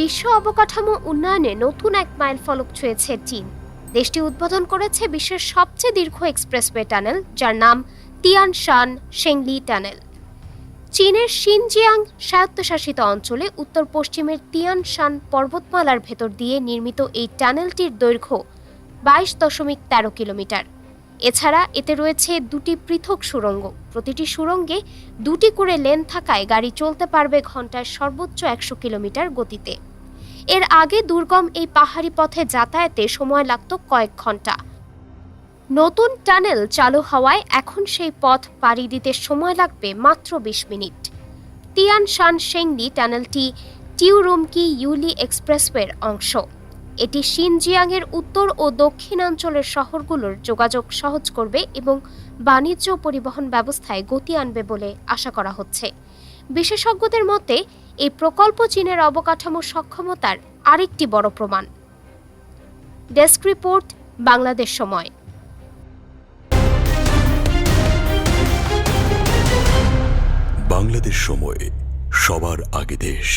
বিশ্ব অবকাঠামো উন্নয়নে নতুন এক মাইল ফলক ছুঁয়েছে চীন। দেশটি উদ্বোধন করেছে বিশ্বের সবচেয়ে দীর্ঘ এক্সপ্রেসওয়ে টানেল, যার নাম তিয়ান শান শেংলি টানেল। চীনের শিনজিয়াং স্বায়ত্তশাসিত অঞ্চলে উত্তর পশ্চিমের তিয়ান শান পর্বতমালার ভেতর দিয়ে নির্মিত এই টানেলটির দৈর্ঘ্য বাইশ দশমিক তেরো কিলোমিটার। এছাড়া এতে রয়েছে দুটি পৃথক সুড়ঙ্গ প্রতিটি সুড়ঙ্গে দুটি করে লেন থাকায় গাড়ি চলতে পারবে ঘন্টায় সর্বোচ্চ একশো কিলোমিটার গতিতে। এর আগে দুর্গম এই পাহাড়ি পথে যাতায়াতে সময় লাগত কয়েক ঘণ্টা। নতুন টানেল চালু হওয়ায় এখন সেই পথ পাড়ি দিতে সময় লাগবে মাত্র বিশ মিনিট। তিয়ান শান শেংলি টানেলটি টিউরুমকি ইউলি এক্সপ্রেসওয়ের অংশ। এটি শিনজিয়াংয়ের উত্তর ও দক্ষিণাঞ্চলের শহরগুলোর যোগাযোগ সহজ করবে এবং বাণিজ্য পরিবহন ব্যবস্থায় গতি আনবে বলে আশা করা হচ্ছে। বিশেষজ্ঞদের মতে, এই প্রকল্প চীনের অবকাঠামো সক্ষমতার আরেকটি বড় প্রমাণ। ডেস্ক রিপোর্ট, বাংলাদেশ সময়। বাংলাদেশ সময়, সবার আগে দেশ।